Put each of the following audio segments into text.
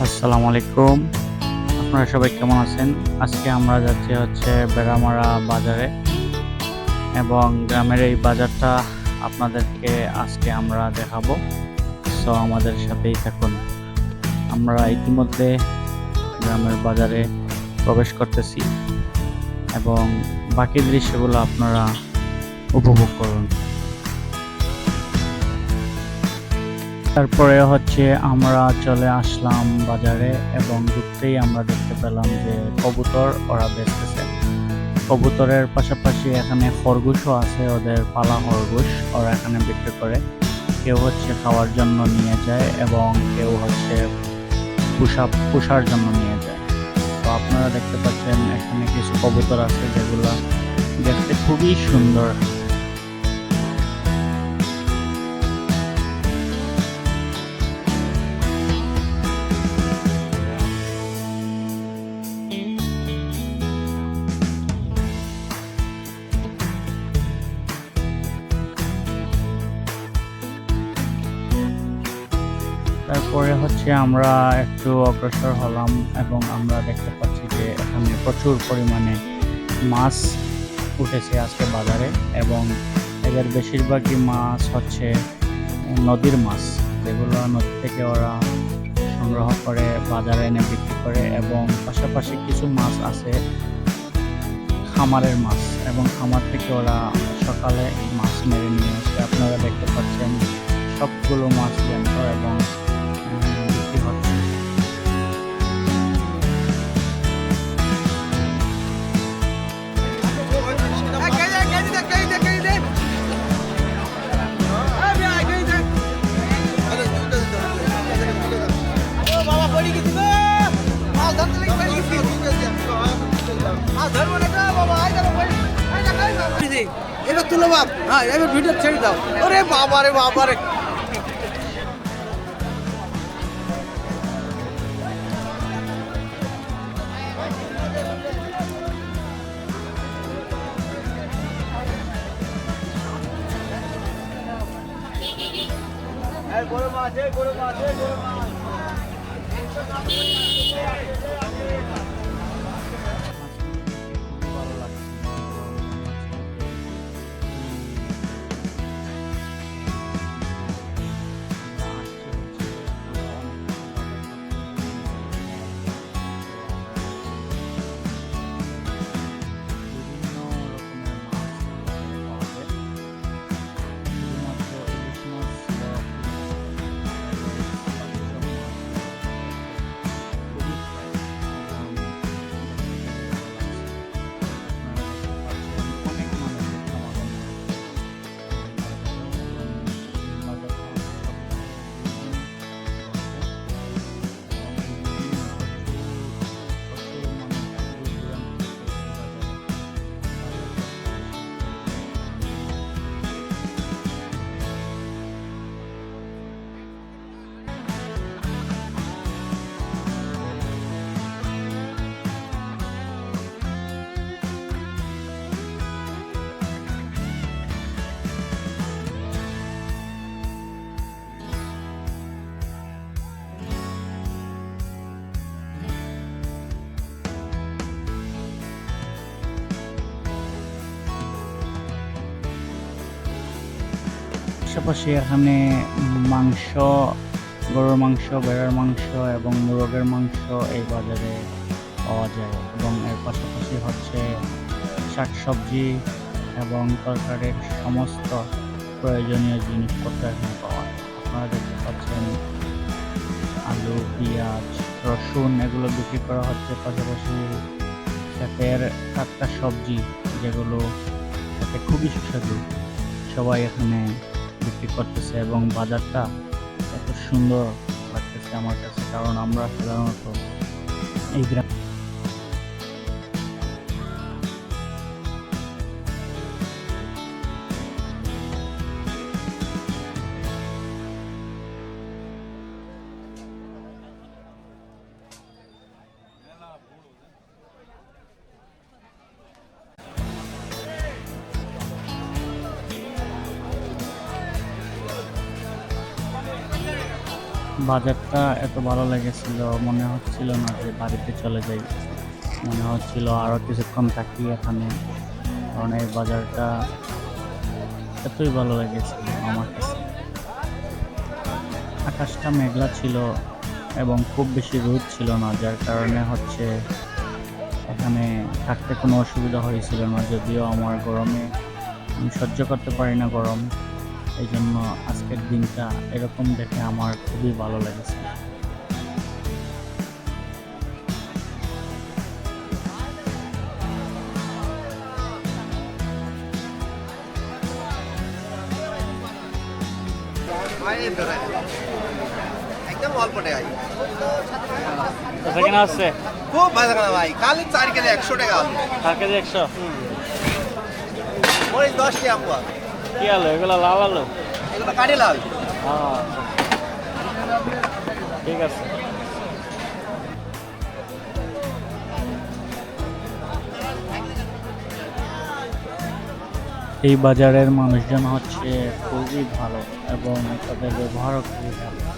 আসসালামু আলাইকুম। আপনারা সবাই কেমন আছেন? আজকে আমরা যাচ্ছি হচ্ছে বেড়ামারা বাজারে এবং গ্রামের এই বাজারটা আপনাদেরকে আজকে আমরা দেখাবো। সো আমাদের সাথেই থাকুন। আমরা ইতিমধ্যে গ্রামের বাজারে প্রবেশ করতেছি এবং বাকি দৃশ্যগুলো আপনারা উপভোগ করুন। তারপরে হচ্ছে আমরা চলে আসলাম বাজারে এবং ঢুকতেই আমরা দেখতে পেলাম যে কবুতর ওরা বেচতেছে। কবুতরের পাশাপাশি এখানে খরগোশও আছে, ওদের পালা খরগোশ ওরা এখানে বিক্রি করে। কেউ হচ্ছে খাওয়ার জন্য নিয়ে যায় এবং কেউ হচ্ছে পোষা পোষার জন্য নিয়ে যায়। তো আপনারা দেখতে পাচ্ছেন এখানে কিছু কবুতর আছে যেগুলো দেখতে খুবই সুন্দর। তারপরে হচ্ছে আমরা একটু অগ্রসর হলাম এবং আমরা দেখতে পাচ্ছি যে এখানে প্রচুর পরিমাণে মাছ উঠেছে আজকে বাজারে এবং এদের বেশিরভাগই মাছ হচ্ছে নদীর মাছ, যেগুলো নদী থেকে ওরা সংগ্রহ করে, বাজারে এনে বিক্রি করে এবং পাশাপাশি কিছু মাছ আছে, খামারের মাছ এবং খামার থেকে ওরা সকালে মাছ মেরে নিয়ে আসে। আপনারা দেখতে পাচ্ছেন সবগুলো মাছ জ্যান্ত এবং এবার তুলো বাপ হ্যাঁ এবার ভিডিও ছেড়ে দাও ওরে বাবা রে বাবা রে গরু মাছ মাছ মাছ। পাশাপাশি এখানে মাংস, গরুর মাংস, বেড়ার মাংস এবং মুরগের মাংস এই বাজারে পাওয়া যায় এবং এর পাশাপাশি হচ্ছে শাকসবজি এবং তরকারির সমস্ত প্রয়োজনীয় জিনিসপত্র এখানে পাওয়া যায়। আপনারা দেখতে পাচ্ছেন আলু, পেঁয়াজ, রসুন এগুলো বিক্রি করা হচ্ছে। পাশাপাশি ক্ষেতের টাটকা সবজি যেগুলো খুবই সুস্বাদু। সবাই এখানে বিক্রি করতেছে এবং বাজারটা এত সুন্দর লাগতেছে আমার কাছে কারণ আমরা সাধারণত এই গ্রাম বাজারটা এত ভালো লেগেছিল, মনে হচ্ছিল না যে বাড়িতে চলে যাই। মনে হচ্ছিল আরও কিছুক্ষণ থাকি এখানে। কারণ এই বাজারটা এতই ভালো লেগেছিল আমার কাছে। আকাশটা মেঘলা ছিল এবং খুব বেশি রোদ ছিল না, যার কারণে হচ্ছে এখানে থাকতে কোনো অসুবিধা হয়েছিল না, যদিও আমার গরমে আমি সহ্য করতে পারি না গরম। এই জন্য আজকের দিনটা এরকম দেখে আমার খুবই ভালো লেগেছে। একদম অল্প টাকায় সেখানে আছে খুব ভালো ভাই চার কেজি একশো টাকা। চার কেজি একশো? দশ টাকা কি আলু? এগুলো লাল আলু? এগুলো কাটে লাল। ঠিক আছে। এই বাজারের মানুষজন হচ্ছে খুবই ভালো এবং তাদের ব্যবহারও খুবই ভালো।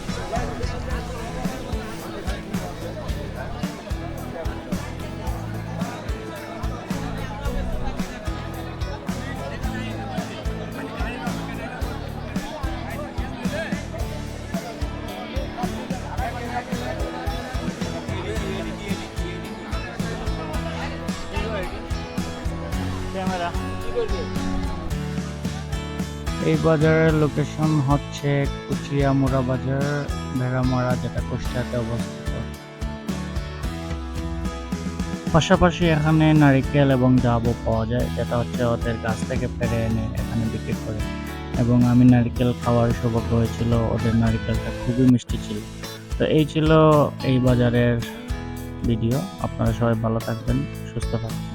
এই বাজারের লোকেশন হচ্ছে কুচিয়ামুড়া বাজার, ভেড়ামারা, যেটা কুষ্টিয়াতে অবস্থিত। পাশাপাশি এখানে নারিকেল এবং ডাবও পাওয়া যায়, যেটা হচ্ছে ওদের গাছ থেকে পেরে এনে এখানে বিক্রি করে। এবং আমি নারিকেল খাওয়ার সৌভাগ্য হয়েছিল, ওদের নারিকেলটা খুবই মিষ্টি ছিল। তো এই ছিল এই বাজারের ভিডিও আপনারা সবাই ভালো থাকবেন, সুস্থ থাকবেন।